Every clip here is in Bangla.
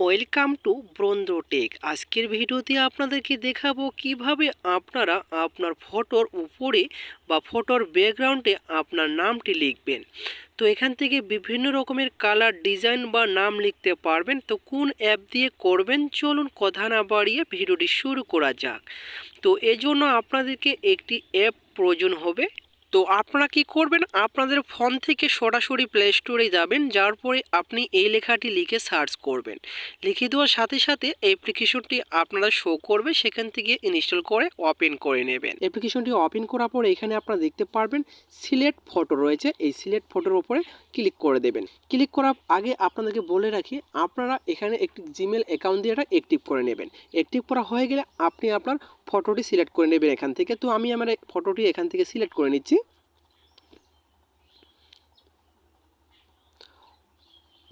ওয়েলকাম টু ব্রন্দ্রটেক আজকের ভিডিওতে আপনাদেরকে দেখাবো কীভাবে আপনারা আপনার ফটোর উপরে বা ফটোর ব্যাকগ্রাউন্ডে আপনার নামটি লিখবেন। তো এখান থেকে বিভিন্ন রকমের কালার, ডিজাইন বা নাম লিখতে পারবেন। তো কোন অ্যাপ দিয়ে করবেন? চলুন কথা না বাড়িয়ে ভিডিওটি শুরু করা যাক। তো এজন্য আপনাদেরকে একটি অ্যাপ প্রয়োজন হবে। তো আপনারা কি করবেন? আপনাদের ফোন থেকে সরাসরি প্লে স্টোরে যাবেন যার পরে আপনি এই লেখাটি লিখে সার্চ করবেন। লিখে দেওয়ার সাথে সাথে অ্যাপ্লিকেশনটি আপনারা শো করবে, সেখান থেকে ইনস্টল করে ওপেন করে নেবেন। অ্যাপ্লিকেশনটি ওপেন করার পরে এখানে আপনারা দেখতে পারবেন সিলেক্ট ফটো রয়েছে। এই সিলেক্ট ফটোর উপরে ক্লিক করে দেবেন। ক্লিক করার আগে আপনাদেরকে বলে রাখি, আপনারা এখানে একটি জিমেল অ্যাকাউন্ট দিয়ে এটা অ্যাক্টিভ করে নেবেন। অ্যাক্টিভ করা হয়ে গেলে আপনি আপনার ফটোটি সিলেক্ট করে নেবেন এখান থেকে। তো আমি আমার ফটোটি এখান থেকে সিলেক্ট করে নিচ্ছি।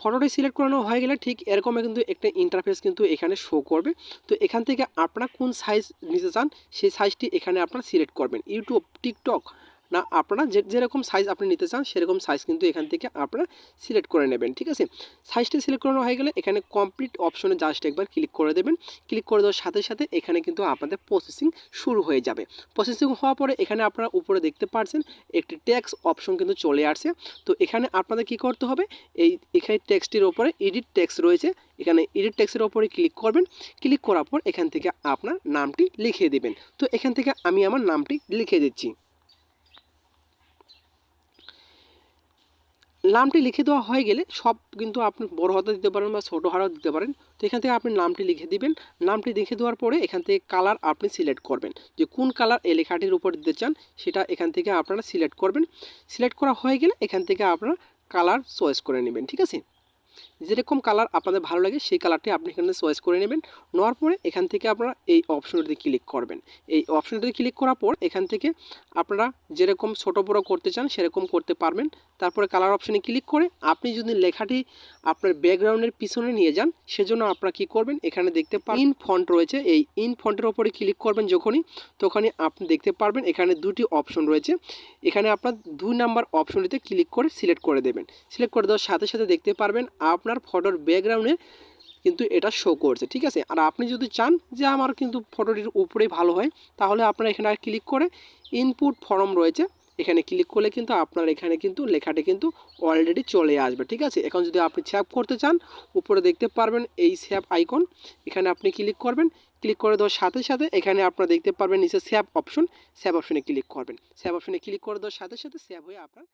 ফটোটি সিলেক্ট করানো হয়ে গেলে ঠিক এরকম কিন্তু একটা ইন্টারফেস কিন্তু এখানে শো করবে। তো এখান থেকে আপনারা কোন সাইজ নিতে চান, সেই সাইজটি এখানে আপনারা সিলেক্ট করবেন। ইউটিউব টিকটক না, আপনারা যে, যেরকম সাইজ আপনি নিতে চান, সেরকম সাইজ কিন্তু এখান থেকে আপনারা সিলেক্ট করে নেবেন, ঠিক আছে? সাইজটি সিলেক্ট করানো হয়ে গেলে এখানে কমপ্লিট অপশনে জাস্ট একবার ক্লিক করে দেবেন। ক্লিক করে দেওয়ার সাথে সাথে এখানে কিন্তু আপনাদের প্রসেসিং শুরু হয়ে যাবে। প্রসেসিং হওয়ার পরে এখানে আপনারা উপরে দেখতে পাচ্ছেন একটি ট্যাক্স অপশন কিন্তু চলে আসছে। তো এখানে আপনাদের কি করতে হবে? এই, এখানে ট্যাক্সটির ওপরে এডিট ট্যাক্স রয়েছে। এখানে এডিট ট্যাক্সের ওপরে ক্লিক করবেন। ক্লিক করার পর এখান থেকে আপনার নামটি লিখে দেবেন। তো এখান থেকে আমি আমার নামটি লিখে দিচ্ছি। নামটি লিখে দেওয়া হয়ে গেলে সব কিন্তু আপনি বড় হাতে দিতে পারেন বা ছোটো হাতেও দিতে পারেন। তো এখান থেকে আপনি নামটি লিখে দিবেন। নামটি লিখে দেওয়ার পরে এখান থেকে কালার আপনি সিলেক্ট করবেন। যে কোন কালার এই লেখাটির উপর দিতে চান সেটা এখান থেকে আপনারা সিলেক্ট করবেন। সিলেক্ট করা হয়ে গেলে এখান থেকে আপনারা কালার চয়েস করে নেবেন, ঠিক আছে? যেরকম কালার আপনাদের ভালো লাগে সেই কালারটি আপনি এখানে চয়েস করে নেবেন। নেওয়ার পরে এখান থেকে আপনারা এই অপশনটিতে ক্লিক করবেন। এই অপশনটিতে ক্লিক করার পর এখান থেকে আপনারা যেরকম ছোটো বড়ো করতে চান সেরকম করতে পারবেন। তারপরে কালার অপশনে ক্লিক করে আপনি যদি লেখাটি আপনার ব্যাকগ্রাউন্ডের পিছনে নিয়ে যান, সেজন্য আপনারা কি করবেন? এখানে দেখতে পাবেন ইন ফন্ট রয়েছে। এই ইন ফন্টের ওপরে ক্লিক করবেন যখনই, তখনই আপনি দেখতে পারবেন এখানে দুটি অপশন রয়েছে। এখানে আপনার দুই নাম্বার অপশনটিতে ক্লিক করে সিলেক্ট করে দেবেন। সিলেক্ট করে দেওয়ার সাথে সাথে দেখতে পারবেন আপনার ফটোর ব্যাকগ্রাউন্ডে কিন্তু এটা শো করছে, ঠিক আছে? আর আপনি যদি চান যে আমার কিন্তু ফটোটির উপরেই ভালো হয়, তাহলে আপনারা এখানে ক্লিক করে ইনপুট ফর্ম রয়েছে। এখানে ক্লিক করলে কিন্তু আপনার এখানে কিন্তু লেখাটি কিন্তু অলরেডি চলে আসবে, ঠিক আছে? এখন যদি আপনি স্যাপ করতে চান, উপরে দেখতে পারবেন এই স্যাপ আইকন এখানে আপনি ক্লিক করবেন ক্লিক করে দেওয়ার সাথে সাথে এখানে আপনারা দেখতে পারবেন নিচে স্যাপ অপশন স্যাপ অপশনে ক্লিক করবেন। স্যাপ অপশনে ক্লিক করে দেওয়ার সাথে সাথে স্যাপ হয়ে আপনার